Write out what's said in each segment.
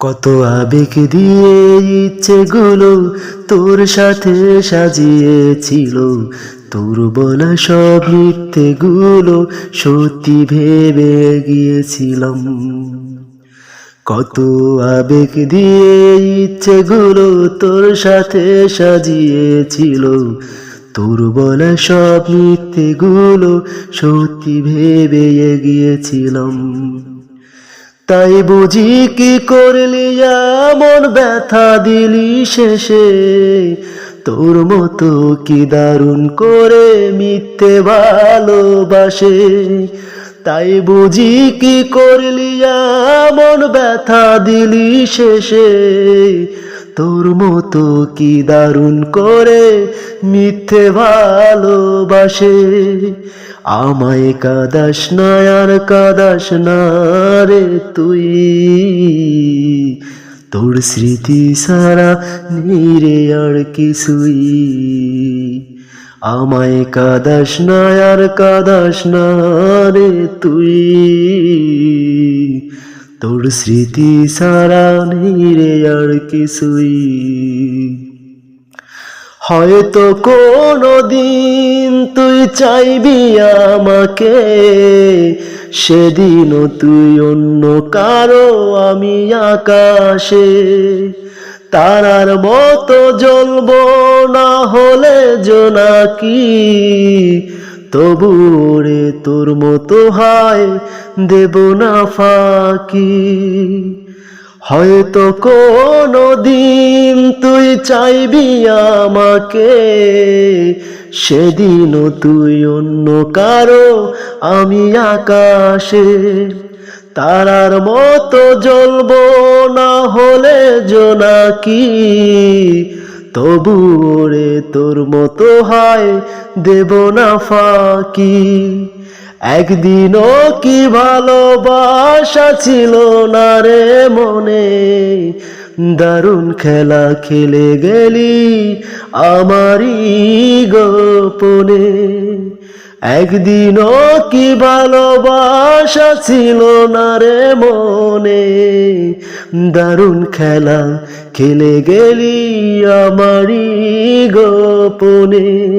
কত আবেগ দিয়ে ইচ্ছেগুলো তোর সাথে সাজিয়েছিল। তোর বলা সব মিথ্যেগুলো সত্যি ভেবে গিয়েছিলাম। কত আবেগ দিয়ে ইচ্ছেগুলো তোর সাথে সাজিয়েছিল। তোর বলা সব মিথ্যেগুলো সত্যি ভেবে গিয়েছিলাম। তাই বুঝি কি করলি? এমন ব্যথা দিলি শেষে। তোর মতো কি দারুণ করে মিথ্যে ভালোবাসে? তাই বুঝি কি করলি? এমন ব্যথা দিলি শেষে। তোর মতো কি দারুণ করে মিথ্যে ভালোবাসে? আমায় কাদাস না আর কাদাস না রে তুই। তোর স্মৃতি সারা নীরে আর কিছুই। আমায় কাদাস না আর কাদাস না রে তুই। তোর স্মৃতি সারা নীরে আর কিছুই। হয়তো কোনো দিন তুই চাইবি আমাকে, সেদিনও তুই অন্য কারও আমি আকাশে। তারার মতো জ্বলবো না হলে জোনাকি তবু রে তোর মতো হয় দেব না ফাঁকি। হয়তো কোনো দিন চাইবি আমাকে? সেদিনও তুই অন্য কারও, আমি আকাশে। তারার মতো জ্বলবো না হলে জোনাকি তবু রে তোর মতো হয় দেব না ফাঁকি। একদিনও কি ভালোবাসা ছিল না রে মনে? দারুণ খেলা খেলে গেলি আমারই গোপনে। একদিনও কি ভালোবাসা ছিল না রে মনে? দারুণ খেলা খেলে গেলি আমারই গোপনে।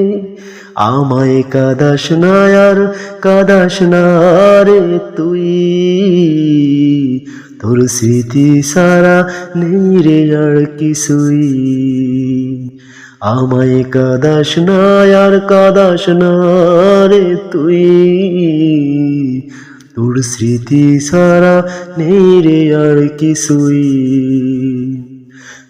আমায় কাদাস না আর কাদাস না রে তুই। তোর স্মৃতি সারা নেই রে আর কিছুই। আমায় কাদাস না আর কাদাস না রে তুই। তোর স্মৃতি সারা নেই রে আর কিছুই।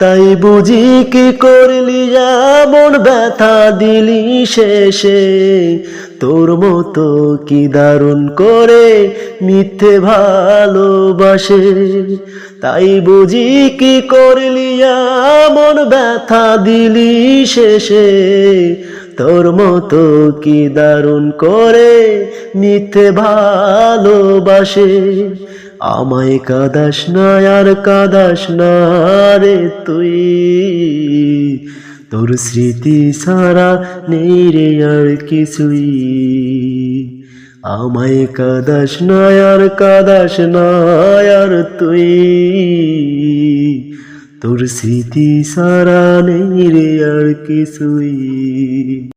তাই বুঝি কি করলি এমন ব্যথা দিলি শেষে। তোর মতো কি দারুণ করে মিথ্যে ভালোবাসে। তাই বুঝি কি করলি এমন ব্যথা দিলি শেষে। তোর মতো কি দারুণ করে মিথ্যে ভালোবাসে। আমায় কাদাস না, আর কাদাস না রে তুই। তোর স্মৃতি সারা নেই রে আর কিছুই। আমায় কাদাস না, আর কাদাস না আর তুই। তোর স্মৃতি সারা নেই রে আর কিছুই।